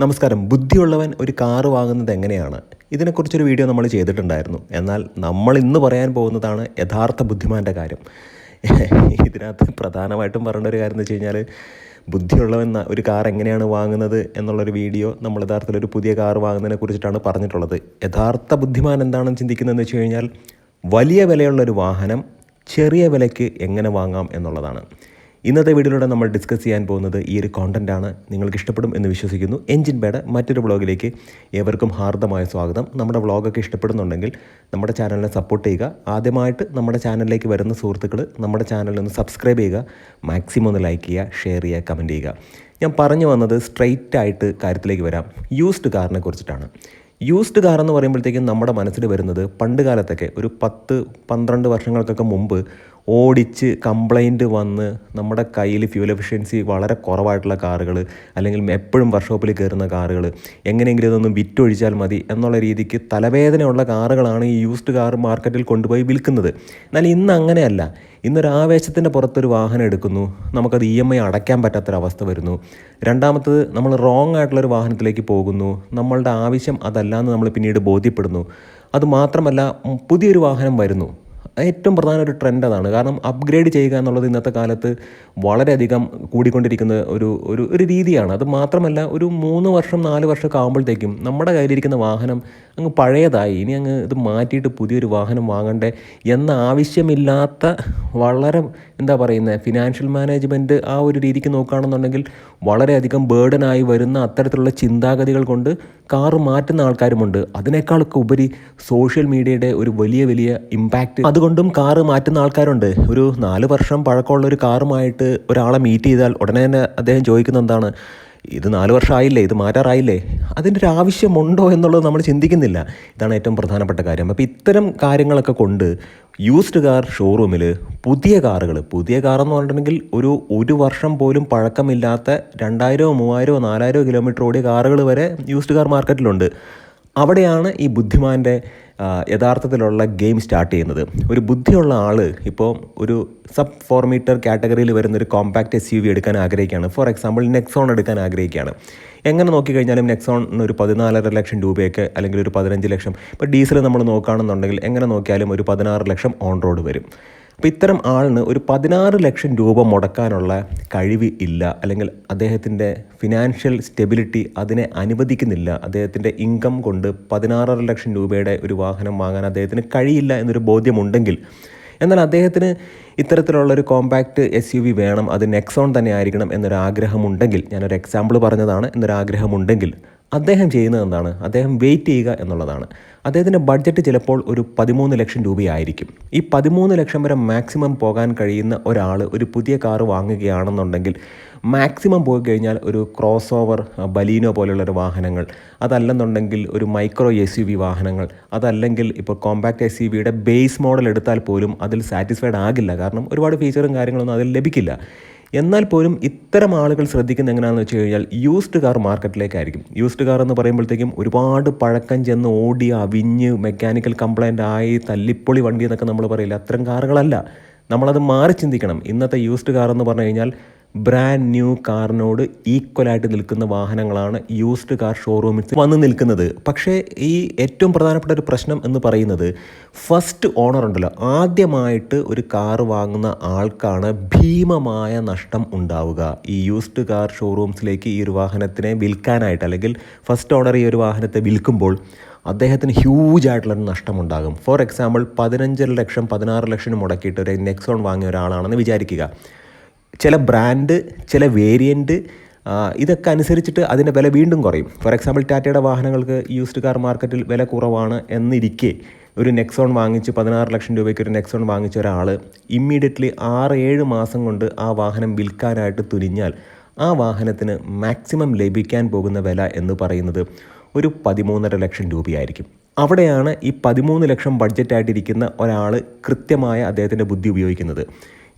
നമസ്കാരം. ബുദ്ധിയുള്ളവൻ ഒരു കാറ് വാങ്ങുന്നത് എങ്ങനെയാണ്? ഇതിനെക്കുറിച്ചൊരു വീഡിയോ നമ്മൾ ചെയ്തിട്ടുണ്ടായിരുന്നു. എന്നാൽ നമ്മൾ ഇന്ന് പറയാൻ പോകുന്നതാണ് യഥാർത്ഥ ബുദ്ധിമാന്റെ കാര്യം. ഇതിനകത്ത് പ്രധാനമായിട്ടും പറയേണ്ട ഒരു കാര്യം എന്ന് വെച്ച് കഴിഞ്ഞാൽ ബുദ്ധിയുള്ളവൻ ഒരു കാർ എങ്ങനെയാണ് വാങ്ങുന്നത് എന്നുള്ളൊരു വീഡിയോ നമ്മൾ യഥാർത്ഥത്തിൽ ഒരു പുതിയ കാർ വാങ്ങുന്നതിനെ കുറിച്ചിട്ടാണ് പറഞ്ഞിട്ടുള്ളത്. യഥാർത്ഥ ബുദ്ധിമാൻ എന്താണെന്ന് ചിന്തിക്കുന്നതെന്ന് വെച്ച് കഴിഞ്ഞാൽ വലിയ വിലയുള്ളൊരു വാഹനം ചെറിയ വിലയ്ക്ക് എങ്ങനെ വാങ്ങാം എന്നുള്ളതാണ്. ഇന്നത്തെ വീഡിയോയിലൂടെ നമ്മൾ ഡിസ്കസ് ചെയ്യാൻ പോകുന്നത് ഈ ഒരു കോണ്ടന്റ് ആണ്. നിങ്ങൾക്ക് ഇഷ്ടപ്പെടും എന്ന് വിശ്വസിക്കുന്നു. എൻജിൻ ബേഡ് മറ്റൊരു വ്ളോഗിലേക്ക് ഏവർക്കും ഹാർദമായ സ്വാഗതം. നമ്മുടെ വ്ളോഗൊക്കെ ഇഷ്ടപ്പെടുന്നുണ്ടെങ്കിൽ നമ്മുടെ ചാനലിനെ സപ്പോർട്ട് ചെയ്യുക. ആദ്യമായിട്ട് നമ്മുടെ ചാനലിലേക്ക് വരുന്ന സുഹൃത്തുക്കൾ നമ്മുടെ ചാനലൊന്ന് സബ്സ്ക്രൈബ് ചെയ്യുക. മാക്സിമം ഒന്ന് ലൈക്ക് ചെയ്യുക ഷെയർ ചെയ്യുക കമന്റ് ചെയ്യുക. ഞാൻ പറഞ്ഞു വന്നത് സ്ട്രെയിറ്റ് ആയിട്ട് കാര്യത്തിലേക്ക് വരാം. യൂസ്ഡ് കാറിനെ കുറിച്ചിട്ടാണ്. യൂസ്ഡ് കാർ എന്ന് പറയുമ്പോഴത്തേക്കും നമ്മുടെ മനസ്സിൽ വരുന്നത് പണ്ട് കാലത്തൊക്കെ ഒരു പത്ത് പന്ത്രണ്ട് വർഷങ്ങൾക്കൊക്കെ മുമ്പ് ഓടിച്ച് കംപ്ലൈന്റ് വന്ന് നമ്മുടെ കയ്യിൽ ഫ്യൂൽ എഫിഷ്യൻസി വളരെ കുറവായിട്ടുള്ള കാറുകൾ അല്ലെങ്കിൽ എപ്പോഴും വർക്ക്ഷോപ്പിൽ കയറുന്ന കാറുകൾ എങ്ങനെയെങ്കിലും ഇതൊന്നും വിറ്റൊഴിച്ചാൽ മതി എന്നുള്ള രീതിക്ക് തലവേദനയുള്ള കാറുകളാണ് ഈ യൂസ്ഡ് കാർ മാർക്കറ്റിൽ കൊണ്ടുപോയി വിൽക്കുന്നത്. എന്നാൽ ഇന്ന് അങ്ങനെയല്ല. ഇന്നൊരു ആവേശത്തിന്റെ പുറത്തൊരു വാഹനം എടുക്കുന്നു. നമുക്കത് ഇ എം ഐ അടയ്ക്കാൻ പറ്റാത്തൊരവസ്ഥ വരുന്നു. രണ്ടാമത്തത് നമ്മൾ റോങ് ആയിട്ടുള്ളൊരു വാഹനത്തിലേക്ക് പോകുന്നു. നമ്മളുടെ ആവശ്യം അതല്ല എന്ന് നമ്മൾ പിന്നീട് ബോധ്യപ്പെടുന്നു. അതുമാത്രമല്ല പുതിയൊരു വാഹനം വരുന്നു. ഏറ്റവും പ്രധാന ഒരു ട്രെൻഡ് അതാണ്. കാരണം അപ്ഗ്രേഡ് ചെയ്യുക എന്നുള്ളത് ഇന്നത്തെ കാലത്ത് വളരെയധികം കൂടിക്കൊണ്ടിരിക്കുന്ന ഒരു ഒരു ഒരു രീതിയാണ്. അത് മാത്രമല്ല ഒരു മൂന്ന് വർഷം നാല് വർഷമൊക്കെ ആകുമ്പോഴത്തേക്കും നമ്മുടെ കയ്യിലിരിക്കുന്ന വാഹനം അങ്ങ് പഴയതായി. ഇനി അങ്ങ് ഇത് മാറ്റിയിട്ട് പുതിയൊരു വാഹനം വാങ്ങണ്ടേ എന്ന ആവശ്യമില്ലാത്ത വളരെ എന്താ പറയുന്നത് ഫിനാൻഷ്യൽ മാനേജ്മെന്റ് ആ ഒരു രീതിക്ക് നോക്കുകയാണെന്നുണ്ടെങ്കിൽ വളരെയധികം ബേർഡനായി വരുന്ന അത്തരത്തിലുള്ള ചിന്താഗതികൾ കൊണ്ട് കാറ് മാറ്റുന്ന ആൾക്കാരുമുണ്ട്. അതിനേക്കാളൊക്കെ ഉപരി സോഷ്യൽ മീഡിയയുടെ ഒരു വലിയ വലിയ ഇമ്പാക്റ്റ് അതുകൊണ്ടും കാറ് മാറ്റുന്ന ആൾക്കാരുണ്ട്. ഒരു നാല് വർഷം പഴക്കമുള്ള ഒരു കാറുമായിട്ട് ഒരാളെ മീറ്റ് ചെയ്താൽ ഉടനെ തന്നെ അദ്ദേഹം ചോദിക്കുന്ന എന്താണ്? ഇത് നാല് വർഷമായില്ലേ ഇത് മാറ്റാറായില്ലേ? അതിന്റെ ഒരു ആവശ്യമുണ്ടോ എന്നുള്ളത് നമ്മൾ ചിന്തിക്കുന്നില്ല. ഇതാണ് ഏറ്റവും പ്രധാനപ്പെട്ട കാര്യം. അപ്പോൾ ഇത്തരം കാര്യങ്ങളൊക്കെ കൊണ്ട് യൂസ്ഡ് കാർ ഷോറൂമിൽ പുതിയ കാറുകൾ പുതിയ കാർ എന്ന് പറഞ്ഞിട്ടുണ്ടെങ്കിൽ ഒരു ഒരു വർഷം പോലും പഴക്കമില്ലാത്ത രണ്ടായിരമോ മൂവായിരമോ നാലായിരമോ കിലോമീറ്റർ ഓടിയ കാറുകൾ വരെ യൂസ്ഡ് കാർ മാർക്കറ്റിലുണ്ട് അവിടെയാണ് ഈ ബുദ്ധിമാന്റെ യഥാർത്ഥത്തിലുള്ള ഗെയിം സ്റ്റാർട്ട് ചെയ്യുന്നത്. ഒരു ബുദ്ധിയുള്ള ആൾ ഇപ്പോൾ ഒരു സബ് ഫോർ മീറ്റർ കാറ്റഗറിയിൽ വരുന്ന ഒരു കോമ്പാക്റ്റ് എസ് യു വി എടുക്കാൻ ആഗ്രഹിക്കുകയാണ്. ഫോർ എക്സാമ്പിൾ നെക്സോൺ എടുക്കാൻ ആഗ്രഹിക്കുകയാണ്. എങ്ങനെ നോക്കിക്കഴിഞ്ഞാലും നെക്സോണിന് ഒരു പതിനാലര ലക്ഷം രൂപയൊക്കെ അല്ലെങ്കിൽ ഒരു പതിനഞ്ച് ലക്ഷം. ഇപ്പോൾ ഡീസൽ നമ്മൾ നോക്കുകയാണെന്നുണ്ടെങ്കിൽ എങ്ങനെ നോക്കിയാലും ഒരു പതിനാറ് ലക്ഷം ഓൺ റോഡ് വരും. അപ്പോൾ ഇത്തരം ആളിന് ഒരു പതിനാറ് ലക്ഷം രൂപ മുടക്കാനുള്ള കഴിവ് ഇല്ല. അല്ലെങ്കിൽ അദ്ദേഹത്തിന്റെ ഫിനാൻഷ്യൽ സ്റ്റെബിലിറ്റി അതിനെ അനുവദിക്കുന്നില്ല. അദ്ദേഹത്തിന്റെ ഇൻകം കൊണ്ട് പതിനാറര ലക്ഷം രൂപയുടെ ഒരു വാഹനം വാങ്ങാൻ അദ്ദേഹത്തിന് കഴിയില്ല എന്നൊരു ബോധ്യമുണ്ടെങ്കിൽ എന്നാൽ അദ്ദേഹത്തിന് ഇത്തരത്തിലുള്ള ഒരു കോമ്പാക്റ്റ് എസ് യു വി വേണം അത് നെക്സോൺ തന്നെ ആയിരിക്കണം എന്നൊരു ആഗ്രഹമുണ്ടെങ്കിൽ ഞാനൊരു എക്സാമ്പിൾ പറഞ്ഞതാണ് എന്നൊരു ആഗ്രഹമുണ്ടെങ്കിൽ അദ്ദേഹം ചെയ്യുന്നത് എന്താണ്? അദ്ദേഹം വെയിറ്റ് ചെയ്യുക എന്നുള്ളതാണ്. അദ്ദേഹത്തിന്റെ ബഡ്ജറ്റ് ചിലപ്പോൾ ഒരു പതിമൂന്ന് ലക്ഷം രൂപയായിരിക്കും. ഈ പതിമൂന്ന് ലക്ഷം വരെ മാക്സിമം പോകാൻ കഴിയുന്ന ഒരാൾ ഒരു പുതിയ കാറ് വാങ്ങുകയാണെന്നുണ്ടെങ്കിൽ മാക്സിമം പോയി കഴിഞ്ഞാൽ ഒരു ക്രോസ് ഓവർ ബലീനോ പോലെയുള്ള ഒരു വാഹനങ്ങൾ അതല്ലെന്നുണ്ടെങ്കിൽ ഒരു മൈക്രോ എസ് യു വി വാഹനങ്ങൾ അതല്ലെങ്കിൽ ഇപ്പോൾ കോമ്പാക്ട് എസ് യു വിയുടെ ബേസ് മോഡൽ എടുത്താൽ പോലും അതിൽ സാറ്റിസ്ഫൈഡ് ആകില്ല. കാരണം ഒരുപാട് ഫീച്ചറും കാര്യങ്ങളൊന്നും അതിൽ ലഭിക്കില്ല. എന്നാൽ പോലും ഇത്തരം ആളുകൾ ശ്രദ്ധിക്കുന്ന എങ്ങനെയാണെന്ന് വെച്ച് കഴിഞ്ഞാൽ യൂസ്ഡ് കാർ മാർക്കറ്റിലേക്കായിരിക്കും യൂസ്ഡ് കാർ എന്ന് പറയുമ്പോഴത്തേക്കും ഒരുപാട് പഴക്കം ചെന്ന് ഓടി അവിഞ്ഞ് മെക്കാനിക്കൽ കംപ്ലൈന്റ് ആയി തല്ലിപ്പൊളി വണ്ടി എന്നൊക്കെ നമ്മൾ പറയില്ല? അത്തരം കാറുകളല്ല. നമ്മളത് മാറി ചിന്തിക്കണം. ഇന്നത്തെ യൂസ്ഡ് കാർ എന്ന് പറഞ്ഞു കഴിഞ്ഞാൽ ബ്രാൻഡ് ന്യൂ കാറിനോട് ഈക്വലായിട്ട് നിൽക്കുന്ന വാഹനങ്ങളാണ് യൂസ്ഡ് കാർ ഷോറൂമിൽ വന്ന് നിൽക്കുന്നത്. പക്ഷേ ഈ ഏറ്റവും പ്രധാനപ്പെട്ട ഒരു പ്രശ്നം എന്ന് പറയുന്നത് ഫസ്റ്റ് ഓണർ ഉണ്ടല്ലോ. ആദ്യമായിട്ട് ഒരു കാർ വാങ്ങുന്ന ആൾക്കാണ് ഭീമമായ നഷ്ടം ഉണ്ടാവുക. ഈ യൂസ്ഡ് കാർ ഷോറൂംസിലേക്ക് ഈ ഒരു വാഹനത്തിനെ വിൽക്കാനായിട്ട് അല്ലെങ്കിൽ ഫസ്റ്റ് ഓണർ ഈ ഒരു വാഹനത്തെ വിൽക്കുമ്പോൾ അദ്ദേഹത്തിന് ഹ്യൂജ് ആയിട്ടുള്ളൊരു നഷ്ടമുണ്ടാകും ഫോർ എക്സാമ്പിൾ പതിനഞ്ചര ലക്ഷം പതിനാറ് ലക്ഷം മുടക്കിയിട്ട് ഒരു നെക്സോൺ വാങ്ങിയ ഒരാളാണെന്ന് വിചാരിക്കുക. ചില ബ്രാൻഡ് ചില വേരിയന്റ് ഇതൊക്കെ അനുസരിച്ചിട്ട് അതിന്റെ വില വീണ്ടും കുറയും. ഫോർ എക്സാമ്പിൾ ടാറ്റയുടെ വാഹനങ്ങൾക്ക് യൂസ്ഡ് കാർ മാർക്കറ്റിൽ വില കുറവാണ് എന്നിരിക്കെ ഒരു നെക്സോൺ വാങ്ങിച്ച് പതിനാറ് ലക്ഷം രൂപയ്ക്ക് ഒരു നെക്സോൺ വാങ്ങിച്ച ഒരാൾ ഇമ്മീഡിയറ്റ്ലി ആറ് ഏഴ് മാസം കൊണ്ട് ആ വാഹനം വിൽക്കാനായിട്ട് തുനിഞ്ഞാൽ ആ വാഹനത്തിന് മാക്സിമം ലഭിക്കാൻ പോകുന്ന വില എന്ന് പറയുന്നത് ഒരു പതിമൂന്നര ലക്ഷം രൂപയായിരിക്കും. അവിടെയാണ് ഈ പതിമൂന്ന് ലക്ഷം ബഡ്ജറ്റായിട്ടിരിക്കുന്ന ഒരാൾ കൃത്യമായ അദ്ദേഹത്തിന്റെ ബുദ്ധി ഉപയോഗിക്കുന്നത്.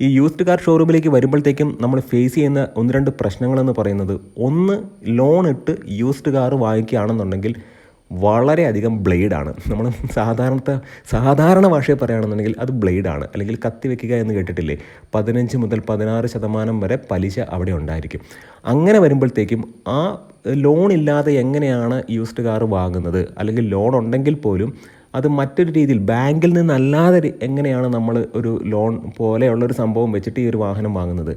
ഈ യൂസ്ഡ് കാർ ഷോറൂമിലേക്ക് വരുമ്പോഴത്തേക്കും നമ്മൾ ഫേസ് ചെയ്യുന്ന ഒന്ന് രണ്ട് പ്രശ്നങ്ങളെന്ന് പറയുന്നത്. ഒന്ന് ലോൺ ഇട്ട് യൂസ്ഡ് കാർ വാങ്ങിക്കുകയാണെന്നുണ്ടെങ്കിൽ വളരെയധികം ബ്ലേഡാണ്. നമ്മൾ സാധാരണത്തെ സാധാരണ ഭാഷയിൽ പറയുകയാണെന്നുണ്ടെങ്കിൽ അത് ബ്ലേഡാണ്. അല്ലെങ്കിൽ കത്തി വെക്കുക എന്ന് കേട്ടിട്ടില്ലേ? പതിനഞ്ച് മുതൽ പതിനാറ് ശതമാനം വരെ പലിശ അവിടെ ഉണ്ടായിരിക്കും. അങ്ങനെ വരുമ്പോഴത്തേക്കും ആ ലോൺ ഇല്ലാതെ എങ്ങനെയാണ് യൂസ്ഡ് കാർ വാങ്ങുന്നത്? അല്ലെങ്കിൽ ലോൺ ഉണ്ടെങ്കിൽ പോലും അത് മറ്റൊരു രീതിയിൽ ബാങ്കിൽ നിന്നല്ലാതെ എങ്ങനെയാണ് നമ്മൾ ഒരു ലോൺ പോലെയുള്ളൊരു സംഭവം വെച്ചിട്ട് ഈ ഒരു വാഹനം വാങ്ങുന്നത്?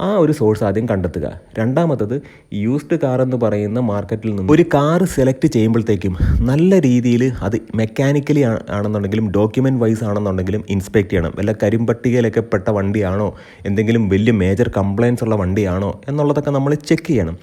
ആ ഒരു സോഴ്സ് ആദ്യം കണ്ടെത്തുക. രണ്ടാമത്തത് യൂസ്ഡ് കാർ എന്ന് പറയുന്ന മാർക്കറ്റിൽ നിന്ന് ഒരു കാർ സെലക്ട് ചെയ്യുമ്പോഴത്തേക്കും നല്ല രീതിയിൽ അത് മെക്കാനിക്കലി ആണെന്നുണ്ടെങ്കിലും ഡോക്യുമെന്റ് വൈസ് ആണെന്നുണ്ടെങ്കിലും ഇൻസ്പെക്ട് ചെയ്യണം. വല്ല കരിമ്പട്ടികയിലൊക്കെ പെട്ട വണ്ടിയാണോ? എന്തെങ്കിലും വലിയ മേജർ കംപ്ലയിൻസ് ഉള്ള വണ്ടിയാണോ? എന്നുള്ളതൊക്കെ നമ്മൾ ചെക്ക് ചെയ്യണം.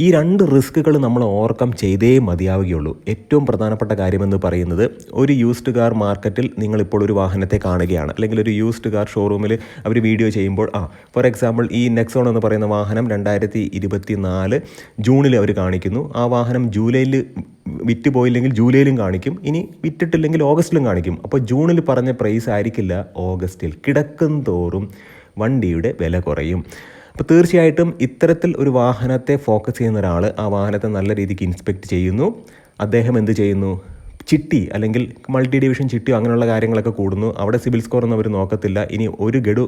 ഈ രണ്ട് റിസ്ക്കുകൾ നമ്മൾ ഓവർകം ചെയ്തേ മതിയാവുകയുള്ളൂ. ഏറ്റവും പ്രധാനപ്പെട്ട കാര്യമെന്ന് പറയുന്നത് ഒരു യൂസ്ഡ് കാർ മാർക്കറ്റിൽ നിങ്ങളിപ്പോൾ ഒരു വാഹനത്തെ കാണുകയാണ്. അല്ലെങ്കിൽ ഒരു യൂസ്ഡ് കാർ ഷോറൂമിൽ അവർ വീഡിയോ ചെയ്യുമ്പോൾ ആ ഫോർ എക്സാമ്പിൾ ഈ നെക്സോൺ എന്ന് പറയുന്ന വാഹനം രണ്ടായിരത്തി ഇരുപത്തി നാല് ജൂണിൽ അവർ കാണിക്കുന്നു. ആ വാഹനം ജൂലൈയിൽ വിറ്റ് പോയില്ലെങ്കിൽ ജൂലൈയിലും കാണിക്കും. ഇനി വിറ്റിട്ടില്ലെങ്കിൽ ഓഗസ്റ്റിലും കാണിക്കും. അപ്പോൾ ജൂണിൽ പറഞ്ഞ പ്രൈസ് ആയിരിക്കില്ല ഓഗസ്റ്റിൽ കിടക്കും തോറും വണ്ടിയുടെ വില കുറയും. അപ്പോൾ തീർച്ചയായിട്ടും ഇത്തരത്തിൽ ഒരു വാഹനത്തെ ഫോക്കസ് ചെയ്യുന്ന ഒരാൾ ആ വാഹനത്തെ നല്ല രീതിക്ക് ഇൻസ്പെക്ട് ചെയ്യുന്നു. അദ്ദേഹം എന്ത് ചെയ്യുന്നു? ചിട്ടി അല്ലെങ്കിൽ മൾട്ടി ഡിവിഷൻ ചിട്ടിയോ അങ്ങനെയുള്ള കാര്യങ്ങളൊക്കെ കൂടുന്നു. അവിടെ സിബിൽ സ്കോർ ഒന്നും അവർ നോക്കത്തില്ല. ഇനി ഒരു ഗഡു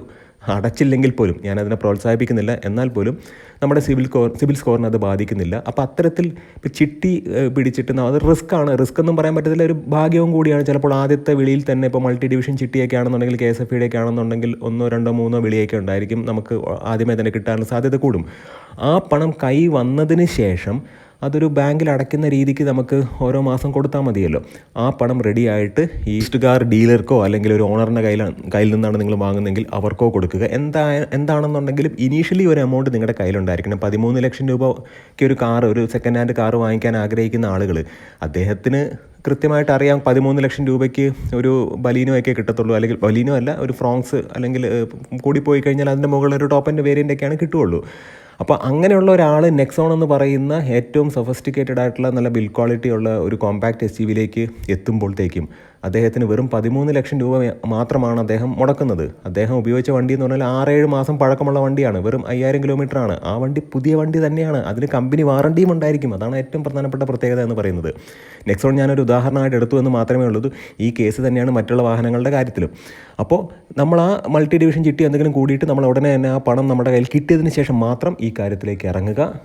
അടച്ചില്ലെങ്കിൽ പോലും ഞാനതിനെ പ്രോത്സാഹിപ്പിക്കുന്നില്ല. എന്നാൽ പോലും നമ്മുടെ സിവിൽ സ്കോർ സിവിൽ സ്കോറിനെ അത് ബാധിക്കുന്നില്ല. അപ്പോൾ അത്തരത്തിൽ ഇപ്പോൾ ചിട്ടി പിടിച്ചിട്ട് അത് റിസ്ക് ആണ്. റിസ്ക് എന്നും പറയാൻ പറ്റത്തില്ല. ഒരു ഭാഗ്യവും കൂടിയാണ്. ചിലപ്പോൾ ആദ്യത്തെ വിളിയിൽ തന്നെ ഇപ്പോൾ മൾട്ടി ഡിവിഷൻ ചിട്ടിയൊക്കെ ആണെന്നുണ്ടെങ്കിൽ കെ എസ് എഫ് ഇയുടെയൊക്കെ ആണെന്നുണ്ടെങ്കിൽ ഒന്നോ രണ്ടോ മൂന്നോ വിളിയൊക്കെ ഉണ്ടായിരിക്കും. നമുക്ക് ആദ്യമേ തന്നെ കിട്ടാനുള്ള സാധ്യത കൂടും. ആ പണം കൈ വന്നതിന് ശേഷം അതൊരു ബാങ്കിൽ അടയ്ക്കുന്ന രീതിക്ക് നമുക്ക് ഓരോ മാസം കൊടുത്താൽ മതിയല്ലോ. ആ പണം റെഡി ആയിട്ട് ഈസ്റ്റുകാർ ഡീലർക്കോ അല്ലെങ്കിൽ ഒരു ഓണറിന്റെ കയ്യിലാണ് കയ്യിൽ നിന്നാണ് നിങ്ങൾ വാങ്ങുന്നതെങ്കിൽ അവർക്കോ കൊടുക്കുക. എന്താ എന്താണെന്നുണ്ടെങ്കിലും ഇനീഷ്യലി ഒരു എമൗണ്ട് നിങ്ങളുടെ കയ്യിലുണ്ടായിരിക്കണം. പതിമൂന്ന് ലക്ഷം രൂപയ്ക്ക് ഒരു കാർ ഒരു സെക്കൻഡ് ഹാൻഡ് കാർ വാങ്ങിക്കാൻ ആഗ്രഹിക്കുന്ന ആളുകൾ അദ്ദേഹത്തിന് കൃത്യമായിട്ട് അറിയാം പതിമൂന്ന് ലക്ഷം രൂപയ്ക്ക് ഒരു ബലീനോ ഒക്കെ കിട്ടത്തുള്ളൂ. അല്ലെങ്കിൽ ബലീനോ അല്ല ഒരു ഫ്രോങ്സ് അല്ലെങ്കിൽ കൂടിപ്പോയി കഴിഞ്ഞാൽ അതിന്റെ മുകളിൽ ഒരു ടോപ്പ് ആൻഡ് വേരിയന്റ് ഒക്കെയാണ് കിട്ടുള്ളൂ അപ്പോൾ അങ്ങനെയുള്ള ഒരാൾ നെക്സോൺ എന്ന് പറയുന്ന ഏറ്റവും സൊഫസ്റ്റിക്കേറ്റഡ് ആയിട്ടുള്ള നല്ല ബിൽ ക്വാളിറ്റി ഉള്ള ഒരു കോമ്പാക്ട് എസ് യു വിയിലേക്ക് എത്തുമ്പോഴത്തേക്കും അദ്ദേഹത്തിന് വെറും പതിമൂന്ന് ലക്ഷം രൂപ മാത്രമാണ് അദ്ദേഹം മുടക്കുന്നത്. അദ്ദേഹം ഉപയോഗിച്ച വണ്ടി എന്ന് പറഞ്ഞാൽ ആറേഴ് മാസം പഴക്കമുള്ള വണ്ടിയാണ്. വെറും അയ്യായിരം കിലോമീറ്റർ ആണ് ആ വണ്ടി പുതിയ വണ്ടി തന്നെയാണ്. അതിന് കമ്പനി വാറണ്ടിയും ഉണ്ടായിരിക്കും. അതാണ് ഏറ്റവും പ്രധാനപ്പെട്ട പ്രത്യേകത എന്ന് പറയുന്നത്. നെക്സോൺ ഞാനൊരു ഉദാഹരണമായിട്ട് എടുത്തു എന്ന് മാത്രമേ ഉള്ളൂ. ഈ കേസ് തന്നെയാണ് മറ്റുള്ള വാഹനങ്ങളുടെ കാര്യത്തിലും. അപ്പോൾ നമ്മൾ ആ മൾട്ടി ഡിവിഷൻ ചിട്ടി എന്തെങ്കിലും കൂടിയിട്ട് നമ്മൾ ഉടനെ തന്നെ ആ പണം നമ്മുടെ കയ്യിൽ കിട്ടിയതിന് ശേഷം മാത്രം ഈ കാര്യത്തിലേക്ക് ഇറങ്ങുക.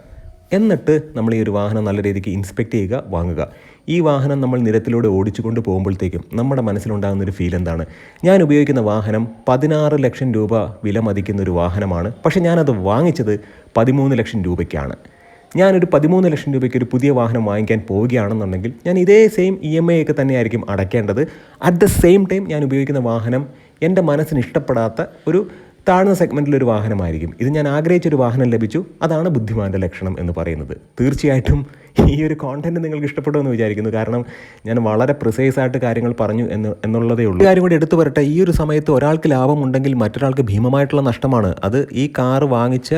എന്നിട്ട് നമ്മൾ ഈ ഒരു വാഹനം നല്ല രീതിക്ക് ഇൻസ്പെക്ട് ചെയ്യുക വാങ്ങുക. ഈ വാഹനം നമ്മൾ നിരത്തിലൂടെ ഓടിച്ചുകൊണ്ട് പോകുമ്പോഴത്തേക്കും നമ്മുടെ മനസ്സിലുണ്ടാകുന്ന ഒരു ഫീൽ എന്താണ്? ഞാൻ ഉപയോഗിക്കുന്ന വാഹനം പതിനാറ് ലക്ഷം രൂപ വില മതിക്കുന്ന ഒരു വാഹനമാണ്. പക്ഷേ ഞാനത് വാങ്ങിച്ചത് പതിമൂന്ന് ലക്ഷം രൂപയ്ക്കാണ്. ഞാനൊരു പതിമൂന്ന് ലക്ഷം രൂപയ്ക്ക് ഒരു പുതിയ വാഹനം വാങ്ങിക്കാൻ പോവുകയാണെന്നുണ്ടെങ്കിൽ ഞാൻ ഇതേ സെയിം ഇ എം ഐ ഒക്കെ തന്നെയായിരിക്കും അടയ്ക്കേണ്ടത്. അറ്റ് ദ സെയിം ടൈം ഞാൻ ഉപയോഗിക്കുന്ന വാഹനം എന്റെ മനസ്സിന് ഇഷ്ടപ്പെടാത്ത ഒരു താഴ്ന്ന സെഗ്മെന്റിലൊരു വാഹനമായിരിക്കും. ഇത് ഞാൻ ആഗ്രഹിച്ചൊരു വാഹനം ലഭിച്ചു. അതാണ് ബുദ്ധിമാന്റെ ലക്ഷണം എന്ന് പറയുന്നത്. തീർച്ചയായിട്ടും ഈ ഒരു കോണ്ടന്റ് നിങ്ങൾക്ക് ഇഷ്ടപ്പെടുമെന്ന് വിചാരിക്കുന്നു. കാരണം ഞാൻ വളരെ പ്രിസൈസ് ആയിട്ട് കാര്യങ്ങൾ പറഞ്ഞു എന്ന് എന്നുള്ളതേ ഉള്ളൂ. കാര്യം കൂടി എടുത്തു വരട്ടെ ഈ ഒരു സമയത്ത് ഒരാൾക്ക് ലാഭമുണ്ടെങ്കിൽ മറ്റൊരാൾക്ക് ഭീമമായിട്ടുള്ള നഷ്ടമാണ്. അത് ഈ കാർ വാങ്ങിച്ച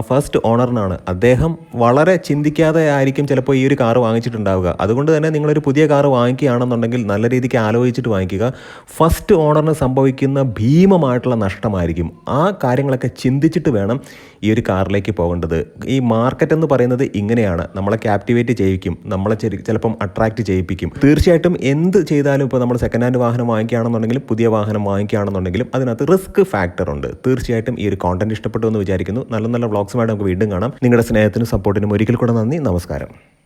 ഫസ്റ്റ് ഓണറിനാണ് അദ്ദേഹം വളരെ ചിന്തിക്കാതെ ആയിരിക്കും ചിലപ്പോൾ ഈ ഒരു കാർ വാങ്ങിച്ചിട്ടുണ്ടാവുക. അതുകൊണ്ട് തന്നെ നിങ്ങളൊരു പുതിയ കാർ വാങ്ങിക്കുകയാണെന്നുണ്ടെങ്കിൽ നല്ല രീതിക്ക് ആലോചിച്ചിട്ട് വാങ്ങിക്കുക. ഫസ്റ്റ് ഓണറിന് സംഭവിക്കുന്ന ഭീമമായിട്ടുള്ള നഷ്ടമായിരിക്കും. ആ കാര്യങ്ങളൊക്കെ ചിന്തിച്ചിട്ട് വേണം ഈ ഒരു കാറിലേക്ക് പോകേണ്ടത്. ഈ മാർക്കറ്റ് എന്ന് പറയുന്നത് ഇങ്ങനെയാണ്. നമ്മളെ ക്യാപ്റ്റിവേറ്റ് ചെയ്യിക്കും. നമ്മളെ ചിലപ്പം അട്രാക്റ്റ് ചെയ്യിപ്പിക്കും. തീർച്ചയായിട്ടും എന്ത് ചെയ്താലും ഇപ്പോൾ നമ്മൾ സെക്കൻഡ് ഹാൻഡ് വാഹനം വാങ്ങിക്കുകയാണെന്നുണ്ടെങ്കിലും പുതിയ വാഹനം വാങ്ങിക്കുകയാണെന്നുണ്ടെങ്കിലും അതിനകത്ത് റിസ്ക് ഫാക്ടർ ഉണ്ട്. തീർച്ചയായിട്ടും ഈ ഒരു കോണ്ടന്റ് ഇഷ്ടപ്പെട്ടു എന്ന് വിചാരിക്കുന്നു. നല്ല നല്ല വ്ളോഗ്സുമായിട്ട് നമുക്ക് വീണ്ടും കാണാം. നിങ്ങളുടെ സ്നേഹത്തിനും സപ്പോർട്ടിനും ഒരിക്കൽ കൂടെ നന്ദി. നമസ്കാരം.